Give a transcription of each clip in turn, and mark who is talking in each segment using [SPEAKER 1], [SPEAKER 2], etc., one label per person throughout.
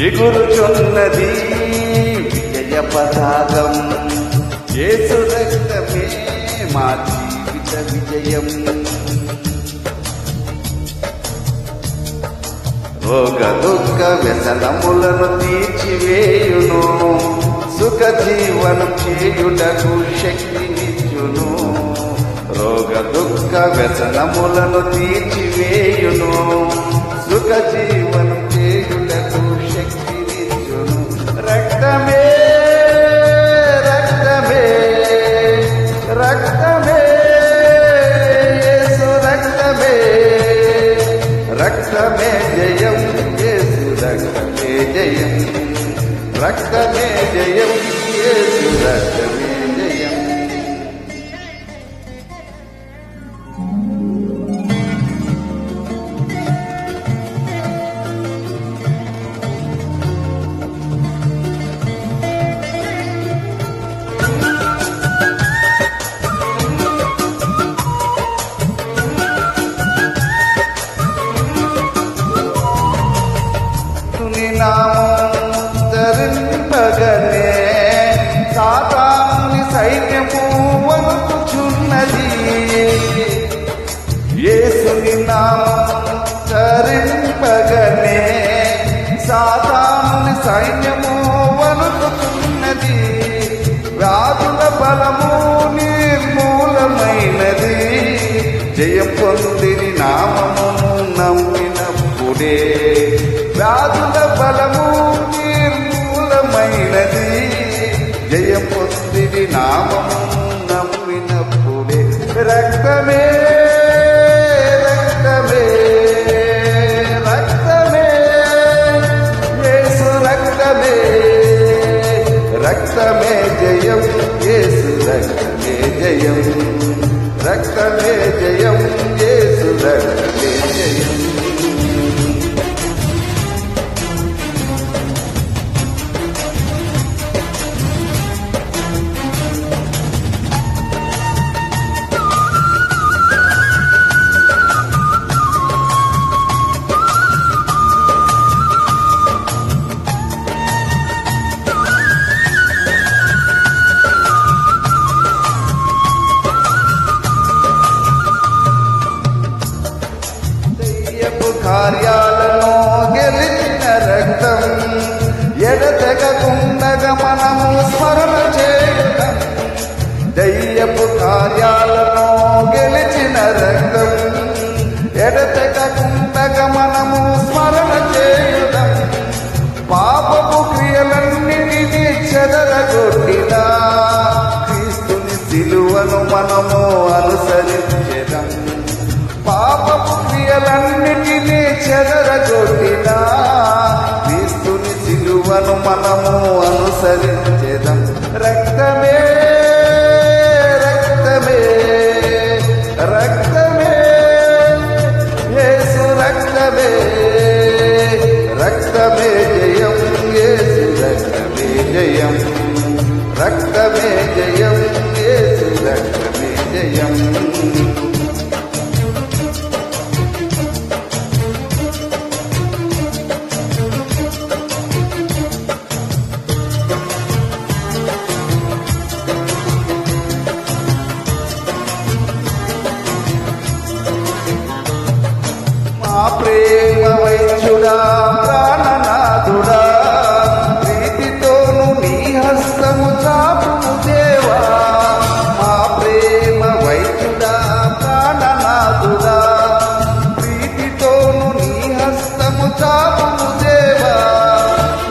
[SPEAKER 1] ఎగురుచున్నది విజయ పతాకం. యేసు రక్తమే మా జీవిత విజయం. రోగ దుఃఖ వ్యసనములను తీర్చివేయును. సుఖ జీవనం చేయుటకు శక్తినిచ్చును. రోగ దుఃఖ వ్యసనములను తీర్చివేయును. సుఖ జీవనం నామం ధరింపగనే సాతాని సైన్యము వణుకుచున్నది వ్యాధుల బలము నిర్మూలమైనది జయం పొందిని నామము నమ్మినప్పుడే వ్యాధుల బలము నిర్మూలమైనది జయం రక్తమే జయం యేసు రక్తమే జయం. కార్యాలను గెలిచిన రక్తం ఎడతెగకుండగా మనము స్మరణ చేయటం దయ్యపు కార్యాలను ఎగరగొట్టినా క్రీస్తుని సిలువను మనము అనుసరించేదం. రక్తమే రక్తమే రక్తమే యేసు రక్తమే రక్తమే జయం యేసు రక్తమే జయం. రక్తమే జయం యేసు రక్తమే జయం. ప్రేమ వైద్యుడా ప్రాణనాథుడా ప్రీతితోను నీ హస్తము చాపుము దేవా. మా ప్రేమ వైద్యుడా ప్రాణనాథుడా ప్రీతితోను నీ హస్తము చాపుము దేవా.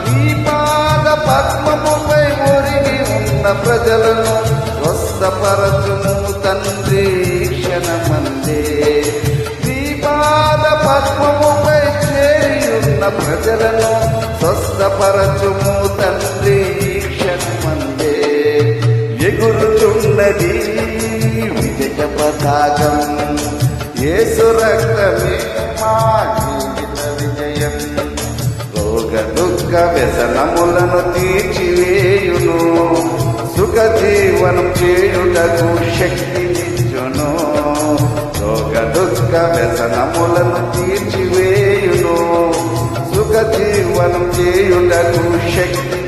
[SPEAKER 1] నీ పాద పద్మముపై ఒరిగి ఉన్న ప్రజలను స్వస్థపరచుము. ప్రజలను స్వస్థపరచుము తండ్రి క్షణమందే. ఎగురుతున్నది విజయ పతాకం. యేసు రక్తమే మా జీవిత విజయం. రోగ దుఃఖ వ్యసనములను తీర్చివేయును. సుఖ జీవనం చేయుటకు శక్తినిచ్చును. రోగ దుఃఖ వ్యసనములను ينكشك